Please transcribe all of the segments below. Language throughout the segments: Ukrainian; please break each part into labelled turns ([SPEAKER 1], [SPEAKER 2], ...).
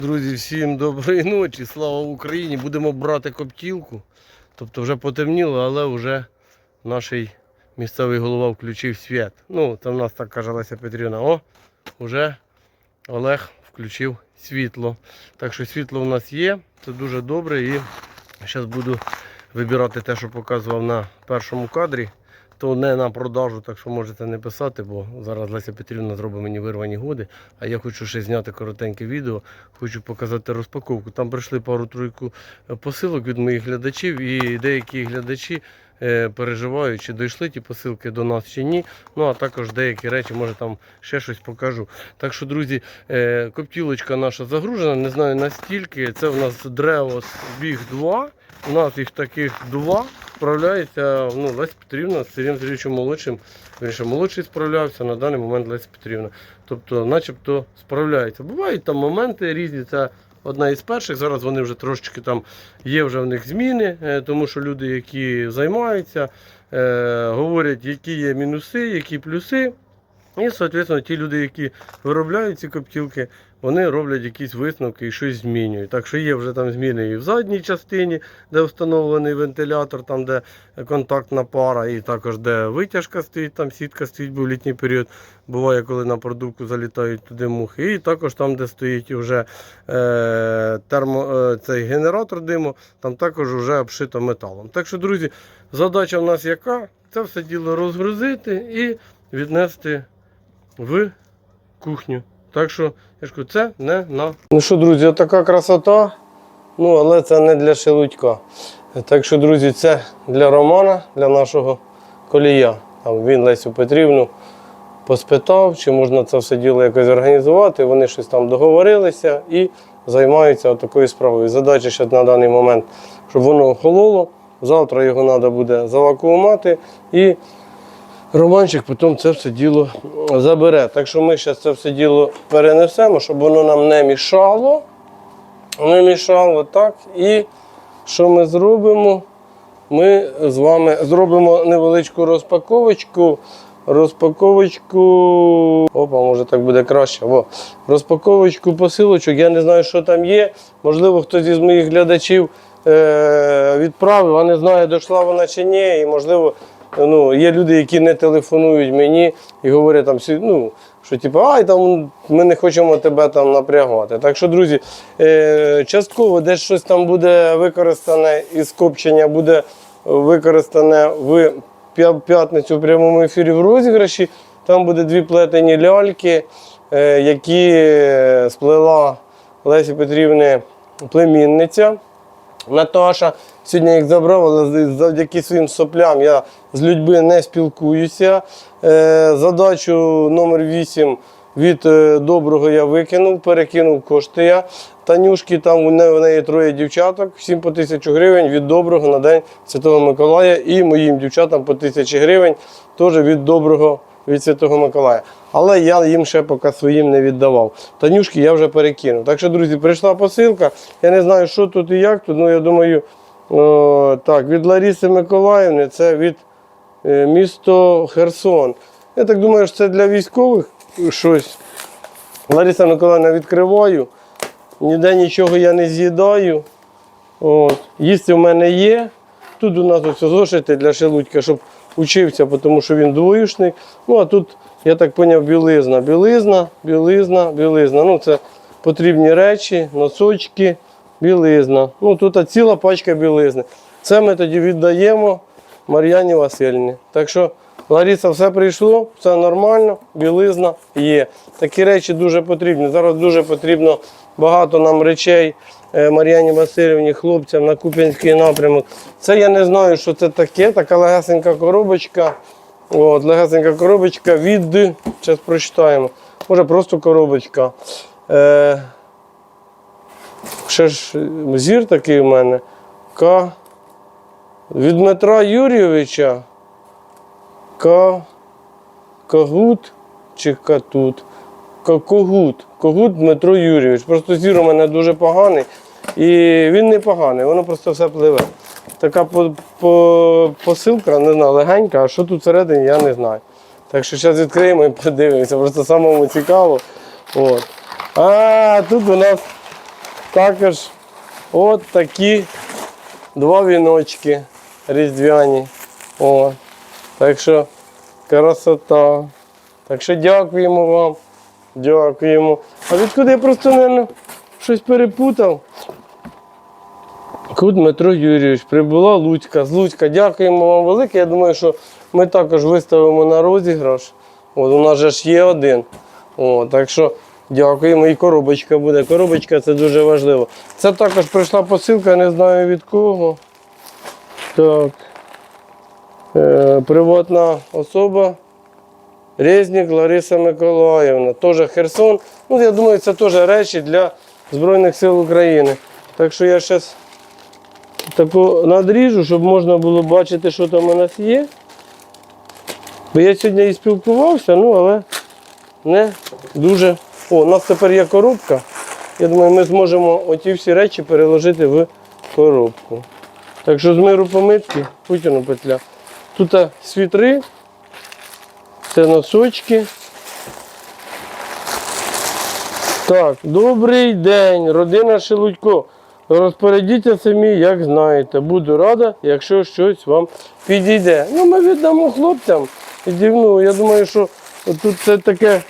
[SPEAKER 1] Друзі, всім доброї ночі, слава Україні. Будемо брати коптілку. Тобто вже потемніло, але вже наш місцевий голова включив світ. Ну, це в нас так каже Леся Петрівна. О, вже Олег включив світло. Так що світло у нас є, це дуже добре. І зараз буду вибирати те, що показував на першому кадрі. То не на продажу, так що можете не писати, бо зараз Леся Петрівна зробить мені вирвані годи. А я хочу ще зняти коротеньке відео, хочу показати розпаковку. Там прийшли пару-тройку е, посилок від моїх глядачів, і деякі глядачі е, переживають, чи дійшли ті посилки до нас чи ні. Ну а також деякі речі, може там ще щось покажу. Так що, друзі, е, коптілочка наша загружена, не знаю настільки. Це в нас Древос Біг 2. У нас їх таких два. Справляється ну, Леся Петрівна з Сергієм Сергійовичем молодшим. Він молодший справлявся, на даний момент Леся Петрівна. Тобто, начебто справляється. Бувають там моменти різні. Це одна із перших. Зараз вони вже трошечки там є вже в них зміни, е, тому що люди, які займаються, е, говорять, які є мінуси, які плюси. І, відповідно, ті люди, які виробляють ці коптілки, вони роблять якісь висновки і щось змінюють. Так що є вже там зміни і в задній частині, де встановлений вентилятор, там де контактна пара, і також де витяжка стоїть, там сітка стоїть, бо в літній період. Буває, коли на продувку залітають туди мухи. І також там, де стоїть вже е, термо, е, цей генератор диму, там також вже обшито металом. Так що, друзі, задача в нас яка? Це все діло розгрузити і віднести в кухню. Так що, я ж кажу, це не на. Ну що, друзі, така красота. Ну, але це не для шелудька. Так що, друзі, це для Романа, для нашого колія. Там він Лесю Петрівну поспитав, чи можна це все діло якось організувати. Вони щось там договорилися і займаються такою справою. Задача ще на даний момент, щоб воно охололо. Завтра його треба буде завакуумати і Романчик потім це все діло забере. Так що ми зараз це все діло перенесемо, щоб воно нам не мішало. Не мішало, так. І що ми зробимо? Ми з вами зробимо невеличку розпаковочку. Розпаковочку. Опа, може так буде краще. Во. Розпаковочку посилочок. Я не знаю, що там є. Можливо, хтось із моїх глядачів е- відправив, а не знаю, дійшла вона чи ні. І можливо, ну, є люди, які не телефонують мені і говорять там, ну, що типу, ай, там ми не хочемо тебе там напрягати. Так що, друзі, е, частково десь щось там буде використане із копчення, буде використане в п'ятницю в прямому ефірі в розіграші. Там буде дві плетені ляльки, е, які е, сплела Лесі Петрівни племінниця. Наташа сьогодні їх забрав, але завдяки своїм соплям я з людьми не спілкуюся. Е, задачу номер 8 від е, доброго я викинув, перекинув кошти я. Танюшки, там у неї, у неї троє дівчаток, всім по тисячу гривень від доброго на день Святого Миколая і моїм дівчатам по тисячі гривень теж від доброго від Святого Миколая. Але я їм ще поки своїм не віддавав. Танюшки я вже перекинув. Так що, друзі, прийшла посилка. Я не знаю, що тут і як тут. Ну, я думаю, о, так, від Лариси Миколаївни, це від е, місто Херсон. Я так думаю, що це для військових щось. Лариса Миколаївна відкриваю. Ніде нічого я не з'їдаю. Їсти в мене є. Тут у нас ось зошити для шелудька, щоб учився, тому що він двоюшник. Ну а тут, я так зрозумів, білизна. Білизна, білизна, білизна. Ну, це потрібні речі, носочки, білизна. Ну, тут ціла пачка білизни. Це ми тоді віддаємо Мар'яні Васильівні. Так що, Лариса, все прийшло, все нормально, білизна є. Такі речі дуже потрібні. Зараз дуже потрібно багато нам речей Мар'яні Васильівні, хлопцям на Куп'янський напрямок. Це я не знаю, що це таке, така легесенька коробочка. От, легесенька коробочка від, зараз прочитаємо, може просто коробочка. Е, ще ж зір такий у мене. К. Від Дмитра Юрійовича. К. Кагут чи Катут. Когут. Когут Дмитро Юрійович. Просто зір у мене дуже поганий. І він не поганий, воно просто все пливе. Така по, по, посилка, не знаю, легенька, а що тут всередині, я не знаю. Так що зараз відкриємо і подивимося, просто самому цікаво. От. А тут у нас також от такі два віночки різдвяні. О, так що красота. Так що дякуємо вам. Дякуємо. А відкуди я просто, мабуть, щось перепутав? Кут Дмитро Юрійович, прибула Луцька. З Луцька. Дякуємо вам велике. Я думаю, що ми також виставимо на розіграш. От, у нас же ж є один. О, так що дякуємо. І коробочка буде. Коробочка це дуже важливо. Це також прийшла посилка, не знаю від кого. Так. Е, приватна особа. Резнік Лариса Миколаївна. Теж Херсон. Ну, я думаю, це теж речі для Збройних сил України. Так що я зараз таку надріжу, щоб можна було бачити, що там у нас є. Бо я сьогодні і спілкувався, ну але не дуже. О, у нас тепер є коробка. Я думаю, ми зможемо оті всі речі переложити в коробку. Так що з миру помитки, Путіну петля. Тут світри, це носочки. Так, добрий день, родина Шелудько. Розпорядіться самі, як знаєте. Буду рада, якщо щось вам підійде. Ну, ми віддамо хлопцям. І я думаю, що тут це таке,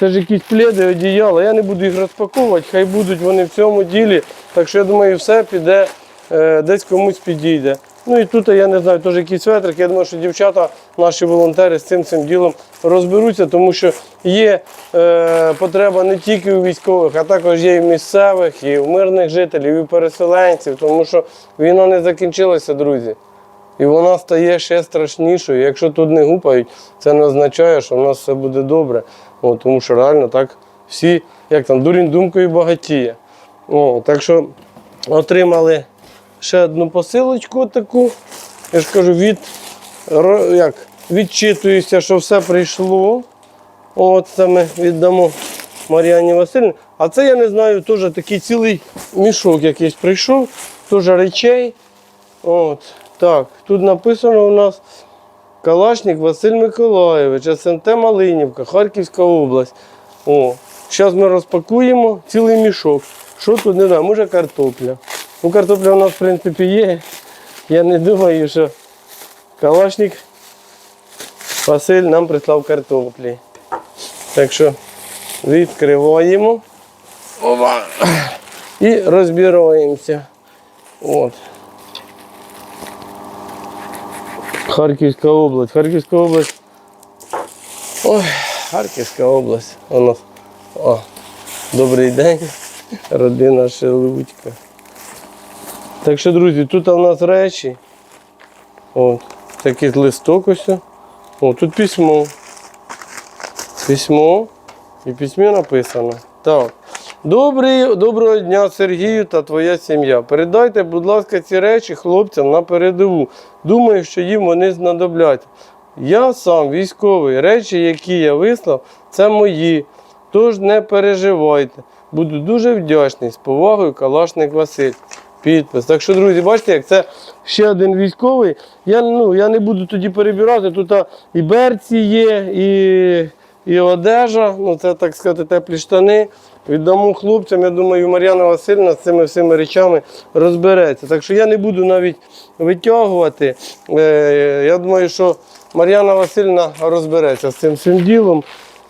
[SPEAKER 1] це ж якісь пледи, одіяла. Я не буду їх розпаковувати, хай будуть вони в цьому ділі. Так що я думаю, все піде, е, десь комусь підійде. Ну і тут я не знаю, теж якісь ветрик. Я думаю, що дівчата, наші волонтери з цим цим ділом розберуться, тому що є е, потреба не тільки у військових, а також є і в місцевих, і в мирних жителів, і в переселенців, тому що війна не закінчилася, друзі. І вона стає ще страшнішою. Якщо тут не гупають, це не означає, що в нас все буде добре. О, тому що реально так всі, як там, дурінь думкою багатіє. О, так що отримали ще одну посилочку таку. Я ж кажу, від, як, відчитуюся, що все прийшло. От ми віддамо Мар'яні Васильівні. А це я не знаю, теж такий цілий мішок якийсь прийшов, теж речей. От, так, тут написано у нас Калашник Василь Миколаєвич, СМТ Малинівка, Харківська область. О, зараз ми розпакуємо цілий мішок. Що тут не знаю, може картопля. Ну, картопля у нас, в принципі, є. Я не думаю, що Калашник Василь нам прислав картоплі. Так що відкриваємо. Ова. І розбираємося. От. Харківська область. Харківська область. Ой, Харківська область. У нас. О, добрий день, родина Шелудька. Так що, друзі, тут у нас речі. От, такий листок ось. О, тут письмо. Письмо. І письмі написано. Так. Добрий, доброго дня, Сергію та твоя сім'я. Передайте, будь ласка, ці речі хлопцям на передову. Думаю, що їм вони знадобляться. Я сам військовий. Речі, які я вислав, це мої. Тож не переживайте. Буду дуже вдячний. З повагою, Калашник Василь. Підпис. Так що, друзі, бачите, як це ще один військовий. Я, ну, я не буду тоді перебирати. Тут і берці є, і, і одежа. Ну, це так сказати, теплі штани. Віддамо хлопцям. Я думаю, Мар'яна Васильівна з цими всіми речами розбереться. Так що я не буду навіть витягувати. Е, я думаю, що Мар'яна Васильівна розбереться з цим всім ділом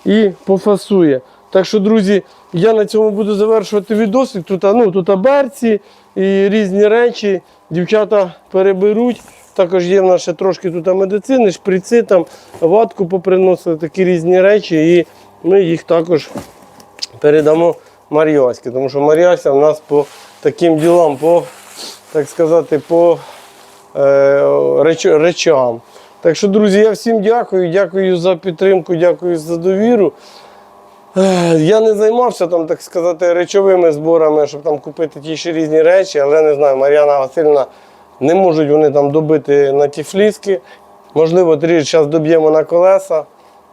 [SPEAKER 1] і пофасує. Так що, друзі, я на цьому буду завершувати відосик. Тут, ну, тут берці і різні речі. Дівчата переберуть. Також є в нас ще трошки тут медицини, шприци, там, ватку поприносили, такі різні речі, і ми їх також передамо Мар'яськи. Тому що Мар'яся в нас по таким ділам, по, так сказати, по е, реч, речам. Так що, друзі, я всім дякую, дякую за підтримку, дякую за довіру. Я не займався там, так сказати, речовими зборами, щоб там купити ті ще різні речі, але не знаю, Мар'яна Васильівна не можуть вони там добити на ті фліски. Можливо, трішки зараз доб'ємо на колеса.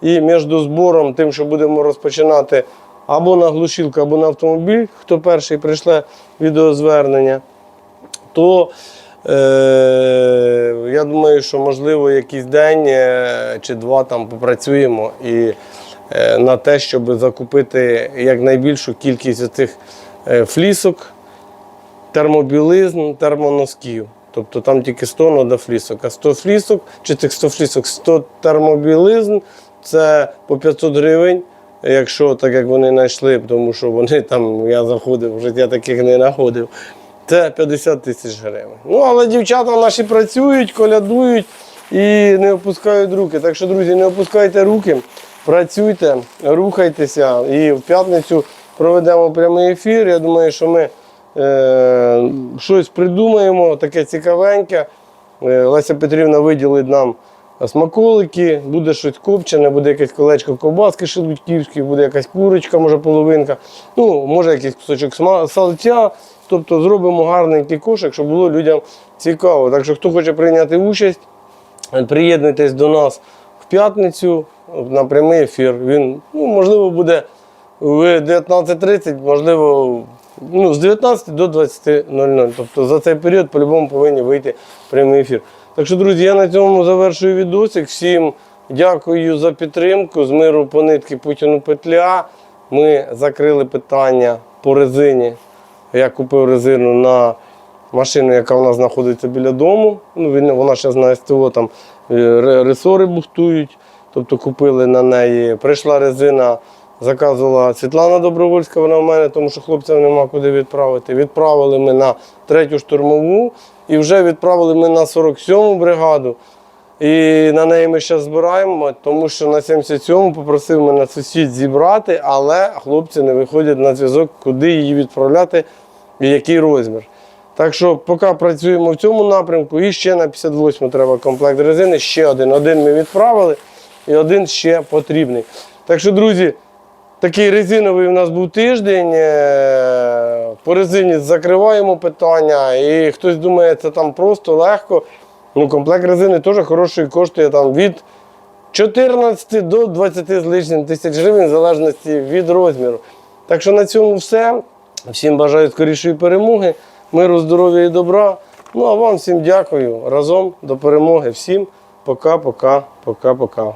[SPEAKER 1] І між збором, тим, що будемо розпочинати або на глушилку, або на автомобіль, хто перший прийшле відеозвернення, то е, я думаю, що можливо якийсь день е, чи два там попрацюємо і на те, щоб закупити якнайбільшу кількість цих флісок термобілизн, термоносків. Тобто там тільки 100 надо флісок. А 100 флісок, чи тих 100 флісок, 100 термобілизн це по 500 гривень. Якщо так як вони знайшли, тому що вони там, я заходив, в життя таких не знаходив. Це 50 тисяч гривень. Ну, але дівчата наші працюють, колядують і не опускають руки. Так що, друзі, не опускайте руки, працюйте, рухайтеся. І в п'ятницю проведемо прямий ефір. Я думаю, що ми е, щось придумаємо, таке цікавеньке. Е, Леся Петрівна виділить нам смаколики, буде щось копчене, буде якесь колечко ковбаски шелудьківської, буде якась курочка, може половинка, ну, може якийсь кусочок салця. Тобто зробимо гарненький кошик, щоб було людям цікаво. Так що, хто хоче прийняти участь, приєднуйтесь до нас п'ятницю на прямий ефір. Він, ну, можливо, буде в 19.30, можливо, ну, з 19 до 20.00. Тобто за цей період по-любому повинні вийти прямий ефір. Так що, друзі, я на цьому завершую відосик. Всім дякую за підтримку. З миру по нитки Путіну петля. Ми закрили питання по резині. Я купив резину на машину, яка у нас знаходиться біля дому. Ну, вона зараз на СТО там ресори бухтують. Тобто купили на неї. Прийшла резина, заказувала Світлана Добровольська, вона в мене, тому що хлопцям нема куди відправити. Відправили ми на третю штурмову і вже відправили ми на 47-му бригаду. І на неї ми зараз збираємо, тому що на 77-му попросив мене сусід зібрати, але хлопці не виходять на зв'язок, куди її відправляти і який розмір. Так що поки працюємо в цьому напрямку, і ще на 58 треба комплект резини, ще один. Один ми відправили, і один ще потрібний. Так що, друзі, такий резиновий у нас був тиждень. Е, По резині закриваємо питання. І хтось думає, це там просто легко. Ну, комплект резини теж хороший, коштує там від 14 до 20 з лишнім тисяч гривень, в залежності від розміру. Так що на цьому все. Всім бажаю скорішої перемоги, миру, здоров'я і добра. Ну а вам всім дякую. Разом до перемоги. Всім пока-пока, пока-пока.